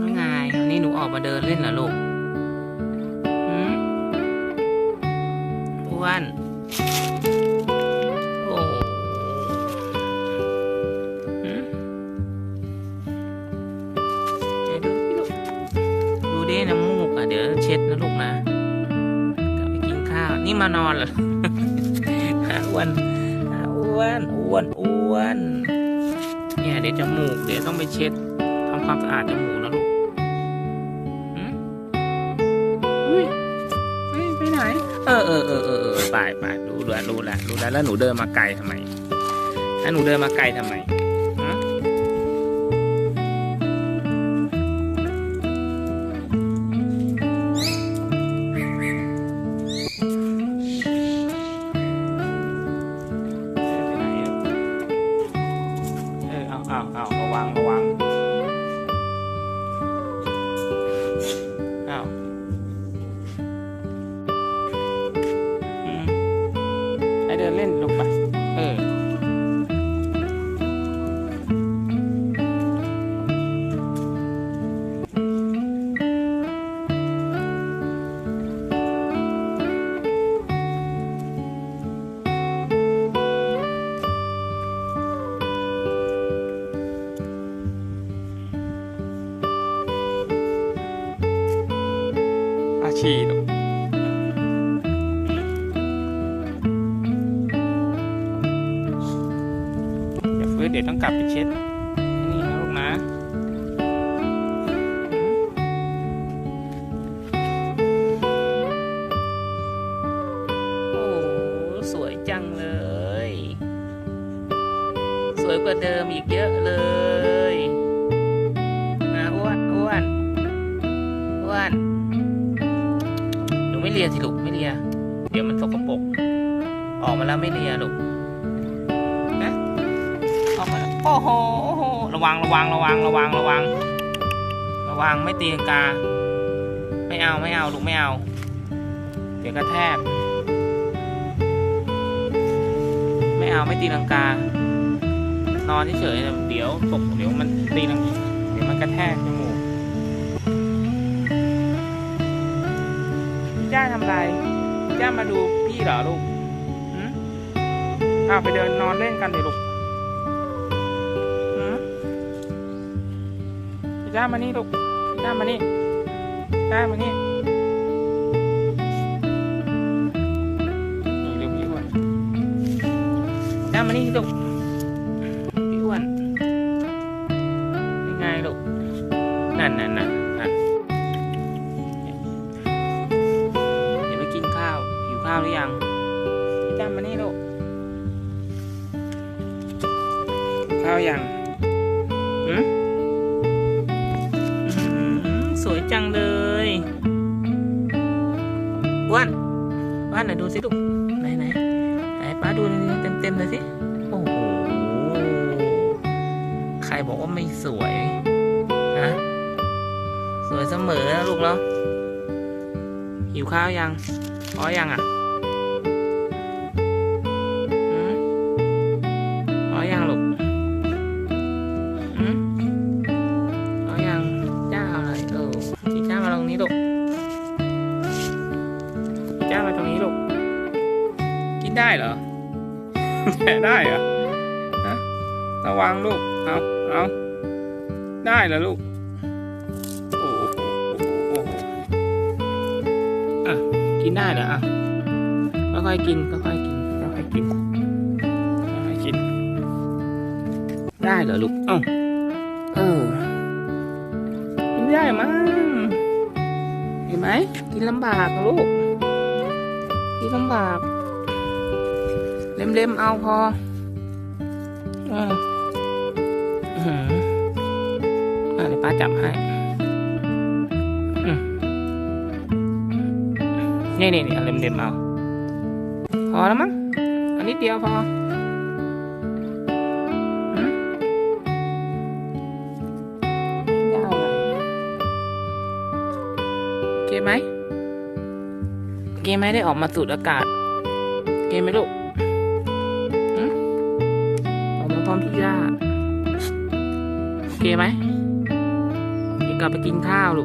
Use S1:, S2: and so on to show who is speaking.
S1: ว่าไงวันนี้หนูออกมาเดินเล่นเหรอลูกหืมอ้วนโอ้หืมดูสิลูก ดูดิน้ำมูกอะ เดี๋ยวเช็ดนะลูกนะกลับไปกินข้าว นี่มานอนเหรออ้วนอ้วน อ้วน อ้วน เนี่ยเดี๋ยวจมูกเดี๋ยวต้องไปเช็ดำความสะอาดจมูกนะลูกหืมอุ้ยเฮ้ยไปไหน เออเออเออเออเออไปไปรู้แล้วรู้แล้วรู้แล้วแล้วหนูเดินมาไกลทำไม แล้วหนูเดินมาไกลทำไมฮะเออเอาเอาเอาระวังระวัง ดินเล่นลูกไป เออ อาชีลู เดี๋ยวต้องกลับไปเช็ดนี่นะลูกนะโอ้สวยจังเลย สวยกว่าเดิมอีกเยอะเลยนะอ้วนอ้วนอ้วนหนูไม่เลียสิลูกไม่เลีย เดี๋ยวมันสกปรกออกมาแล้วไม่เลียลูก อ้โอ้โหโอ้โหระวังระวังระวังระวังระวัง ระวังไม่ตีลังกา ไม่เอาไม่เอาลูกไม่เอา เดี๋ยวกระแทก ไม่เอาไม่ตีลังกา นอนเฉยๆเดี๋ยวตกเดี๋ยวมันตีลังเดี๋ยวมันกระแทกจมูกย่าทำไรย่ามาดูพี่เหรอลูกหืมอ้าวไปเดินนอนเล่นกันเลยลูก ย่ามานี่ลูกย่ามานี่ย่ามานี่นี่เร็วพี่อ้วนย่ามานี่ลูกพี่อ้วนยังไงลูกนั่นนั่นนั่นนั่นเดี๋ยวไปกินข้าวหิวข้าวหรือยังพี่จำมานี่ลูกข้าวยัง อ้วันอ้วันไหนดูสิลูกไหนไหนไหนป้าดูเต็มเต็มเลยสิโอ้โหใครบอกว่าไม่สวยฮะสวยเสมอนะลูกเนาะหิวข้าวยังอ๋อยังอะอืมอ๋ ได้เหรอแกะได้เหรอระวังลูก เอาเอาได้เหรอลูก โอ้โหโอ้โหอะ กินได้เหรออะค่อยๆกินค่อยๆกินค่อยๆกินค่อยๆกิน ได้เหรอลูก เอ้า เออกินได้มั้งเห็นไหมกินลำบากลูกกินลำบาก เล็มๆเอาพอเอออื้อหืออะเดี๋ยวป้าจับให้นี่นี่นี่เอาเล็มเอา พอแล้วมั้ง อันนี้เดียวพอหืมยาวเลยไหมโอเคไหมได้ออกมาสูดอากาศโอเคไหมลูก พร้อมพี่ย่าโอเคไหมโอเคกลับไปกินข้าวลูก